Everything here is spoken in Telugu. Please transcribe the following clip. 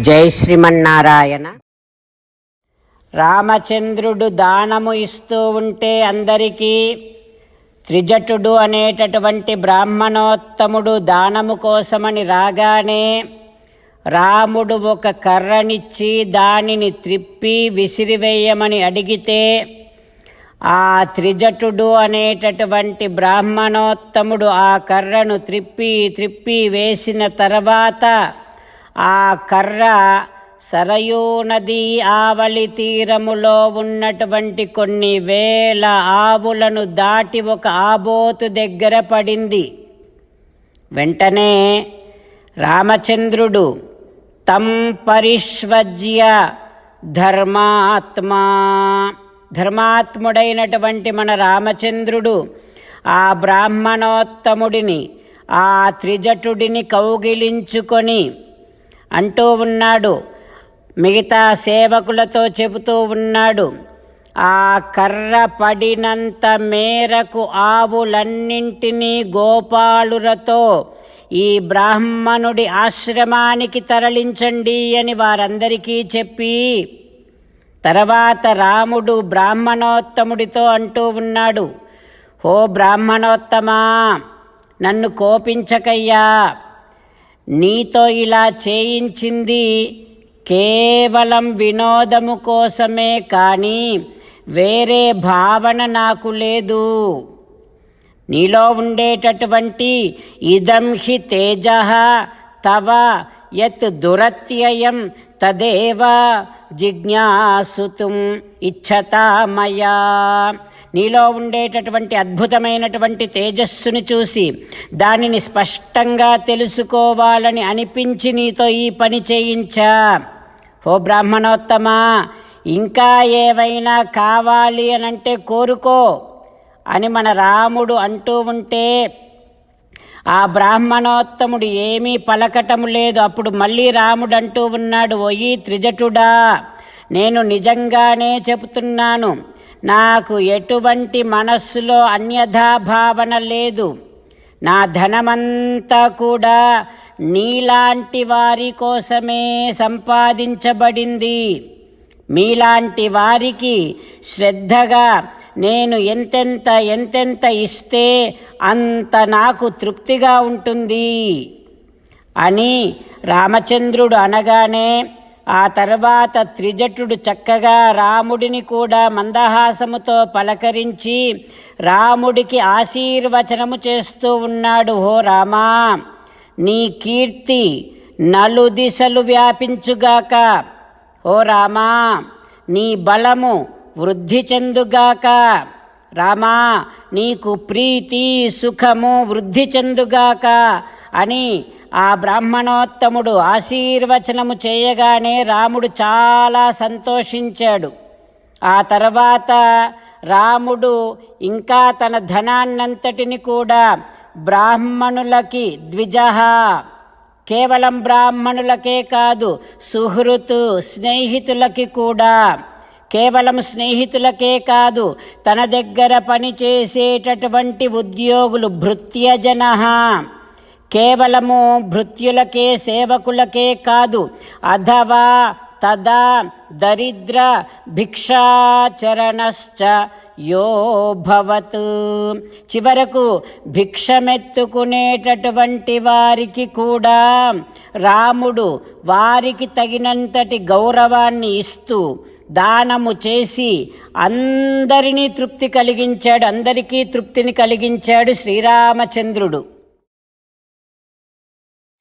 జై శ్రీమన్నారాయణ. రామచంద్రుడు దానము ఇస్తూ ఉంటే అందరికీ త్రిజటుడు అనేటటువంటి బ్రాహ్మణోత్తముడు దానము కోసమని రాగానే రాముడు ఒక కర్రనిచ్చి దానిని త్రిప్పి విసిరివేయమని అడిగితే ఆ త్రిజటుడు అనేటటువంటి బ్రాహ్మణోత్తముడు ఆ కర్రను త్రిప్పి త్రిప్పి వేసిన తర్వాత ఆ కర్ర సరయూ నదీ ఆవలి తీరములో ఉన్నటువంటి కొన్ని వేల ఆవులను దాటి ఒక ఆబోతు దగ్గర పడింది. వెంటనే రామచంద్రుడు తం పరిష్వజ్య ధర్మాత్మా ధర్మాత్ముడైనటువంటి మన రామచంద్రుడు ఆ బ్రాహ్మణోత్తముడిని ఆ త్రిజటుడిని కౌగిలించుకొని అంటూ ఉన్నాడు. మిగతా సేవకులతో చెబుతూ ఉన్నాడు. ఆ కర్ర పడినంత మేరకు ఆవులన్నింటినీ గోపాలులతో ఈ బ్రాహ్మణుడి ఆశ్రమానికి తరలించండి అని వారందరికీ చెప్పి తర్వాత రాముడు బ్రాహ్మణోత్తముడితో అంటూ ఉన్నాడు. ఓ బ్రాహ్మణోత్తమా! నన్ను కోపించకయ్యా! నీతో ఇలా చేయించింది కేవలం వినోదము కోసమే కానీ వేరే భావన నాకు లేదు. నీలో ఉండేటటువంటి ఇదం హి తేజ తవ యత్ దురత్యయం తదేవ జిజ్ఞాసుతుం ఇచ్చతామయా నీలో ఉండేటటువంటి అద్భుతమైనటువంటి తేజస్సును చూసి దానిని స్పష్టంగా తెలుసుకోవాలని అనిపించి నీతో ఈ పని చేయించా. ఓ బ్రాహ్మణోత్తమా ఇంకా ఏవైనా కావాలి అనంటే కోరుకో అని మన రాముడు అంటూ ఉంటే ఆ బ్రాహ్మణోత్తముడు ఏమీ పలకటము లేదు. అప్పుడు మళ్ళీ రాముడంటూ ఉన్నాడు ఒయి త్రిజటుడా నేను నిజంగానే చెబుతున్నాను నాకు ఎటువంటి మనస్సులో అన్యథా భావన లేదు. నా ధనమంతా కూడా నీలాంటి వారి కోసమే సంపాదించబడింది. మీలాంటి వారికి శ్రద్ధగా నేను ఎంతెంత ఎంతెంత ఇస్తే అంత నాకు తృప్తిగా ఉంటుంది అని రామచంద్రుడు అనగానే ఆ తర్వాత త్రిజటుడు చక్కగా రాముడిని కూడా మందహాసముతో పలకరించి రాముడికి ఆశీర్వచనము చేస్తూ ఉన్నాడు. హో రామా నీ కీర్తి నలు దిశలు వ్యాపించుగాక. ఓ రామా నీ బలము వృద్ధి చెందుగాక రామా నీకు ప్రీతి సుఖము వృద్ధి చెందుగాక అని ఆ బ్రాహ్మణోత్తముడు ఆశీర్వచనము చేయగానే రాముడు చాలా సంతోషించాడు. ఆ తర్వాత రాముడు ఇంకా తన ధనాన్నంతటిని కూడా బ్రాహ్మణులకి ద్విజహ. కేవలం బ్రాహ్మణులకే కాదు సుహృతు స్నేహితులకి కూడా కేవలం స్నేహితులకే కాదు తన దగ్గర పనిచేసేటటువంటి ఉద్యోగులు భృత్యజన. కేవలము భృత్యులకే సేవకులకే కాదు అథవా తదా దరిద్ర భిక్షాచరణశ్చ యోభవత్ చివరకు భిక్షమెత్తుకునేటటువంటి వారికి కూడా రాముడు వారికి తగినంతటి గౌరవాన్ని ఇస్తూ దానము చేసి అందరినీ తృప్తి కలిగించాడు అందరికీ తృప్తిని కలిగించాడు శ్రీరామచంద్రుడు.